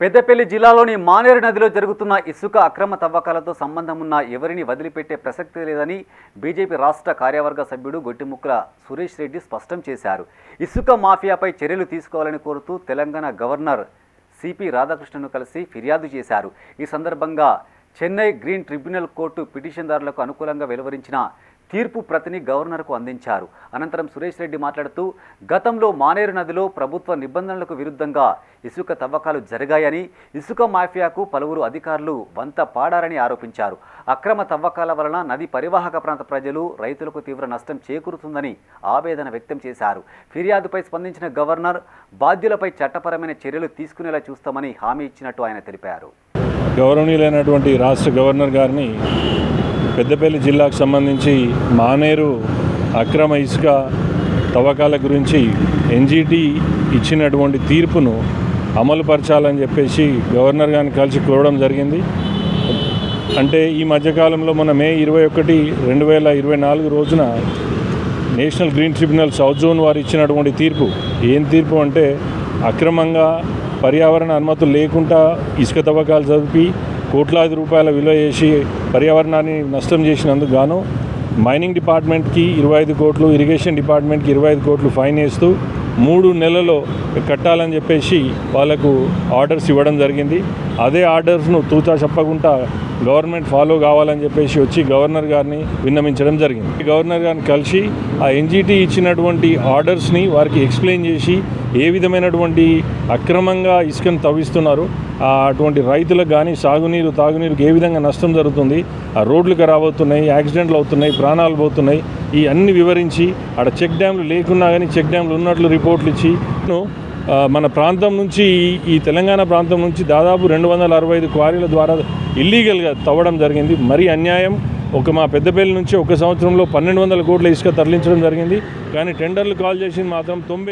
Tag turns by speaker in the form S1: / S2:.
S1: పెద్దపల్లి జిల్లాలోని మానేరు నదిలో జరుగుతున్న ఇసుక అక్రమ తవ్వకాలతో సంబంధం ఉన్న ఎవరిని వదిలిపెట్టే ప్రసక్తి లేదని బీజేపీ రాష్ట్ర కార్యవర్గ సభ్యుడు గొట్టిముక్కల సురేష్ రెడ్డి స్పష్టం చేశారు. ఇసుక మాఫియాపై చర్యలు తీసుకోవాలని కోరుతూ తెలంగాణ గవర్నర్ సిపి రాధాకృష్ణను కలిసి ఫిర్యాదు చేశారు. ఈ సందర్భంగా చెన్నై గ్రీన్ ట్రిబ్యునల్ కోర్టు పిటిషన్దారులకు అనుకూలంగా వెలువరించిన తీర్పు ప్రతిని గవర్నర్కు అందించారు. అనంతరం సురేష్ రెడ్డి మాట్లాడుతూ గతంలో మానేరు నదిలో ప్రభుత్వ నిబంధనలకు విరుద్ధంగా ఇసుక తవ్వకాలు జరిగాయని ఇసుక మాఫియాకు పలువురు అధికారులు వంత పాడారని ఆరోపించారు. అక్రమ తవ్వకాల వలన నది పరివాహక ప్రాంత ప్రజలు రైతులకు తీవ్ర నష్టం చేకూరుతుందని ఆవేదన వ్యక్తం చేశారు. ఫిర్యాదుపై స్పందించిన గవర్నర్ బాధ్యులపై చట్టపరమైన చర్యలు తీసుకునేలా చూస్తామని హామీ ఇచ్చినట్టు ఆయన తెలిపారు.
S2: గౌరవనీయులైనటువంటి రాష్ట్ర గవర్నర్ గారిని పెద్దపల్లి జిల్లాకు సంబంధించి మానేరు అక్రమ ఇసుక తవ్వకాల గురించి ఎన్జీటీ ఇచ్చినటువంటి తీర్పును అమలుపరచాలని చెప్పేసి గవర్నర్ గారిని కలిసి కోరడం జరిగింది. అంటే ఈ మధ్యకాలంలో మన మే ఇరవై ఒకటి రెండు వేల ఇరవై నాలుగు రోజున national green tribunal south zone వారు ఇచ్చినటువంటి తీర్పు ఏం తీర్పు అంటే అక్రమంగా పర్యావరణ అనుమతులు లేకుండా ఇసుక తవ్వకాలు జరిపి కోట్లాది రూపాయల విలువ చేసి పర్యావరణాన్ని నష్టం చేసినందుకు గాను మైనింగ్ డిపార్ట్మెంట్కి ఇరవై ఐదు కోట్లు ఇరిగేషన్ డిపార్ట్మెంట్కి ఇరవై ఐదు కోట్లు ఫైన్ వేస్తూ మూడు నెలల్లో కట్టాలని చెప్పేసి వాళ్ళకు ఆర్డర్స్ ఇవ్వడం జరిగింది. అదే ఆర్డర్స్ను తూచా చెప్పకుండా గవర్నమెంట్ ఫాలో కావాలని చెప్పేసి వచ్చి గవర్నర్ గారిని విన్నవించడం జరిగింది. గవర్నర్ గారిని కలిసి ఆ ఎన్జిటి ఇచ్చినటువంటి ఆర్డర్స్ని వారికి ఎక్స్ప్లెయిన్ చేసి ఏ విధమైనటువంటి అక్రమంగా ఇసుకను తవ్విస్తున్నారు అటువంటి రైతులకు కానీ సాగునీరు తాగునీరుకి ఏ విధంగా నష్టం జరుగుతుంది ఆ రోడ్లు ఖరాబ్ అవుతున్నాయి యాక్సిడెంట్లు అవుతున్నాయి ప్రాణాలు పోతున్నాయి ఈ అన్ని వివరించి ఆడ చెక్ డ్యామ్లు లేకున్నా కానీ చెక్ డ్యామ్లు ఉన్నట్లు రిపోర్ట్లు ఇచ్చి మన ప్రాంతం నుంచి ఈ- తెలంగాణ ప్రాంతం నుంచి దాదాపు రెండు వందల అరవై ఐదు క్వారీల ద్వారా ఇల్లీగల్గా తవ్వడం జరిగింది. మరీ అన్యాయం. ఒక మా పెద్దపల్లి నుంచి ఒక సంవత్సరంలో పన్నెండు వందల కోట్ల ఇసుక తరలించడం జరిగింది. కానీ టెండర్లు కాల్ చేసింది మాత్రం తొంభై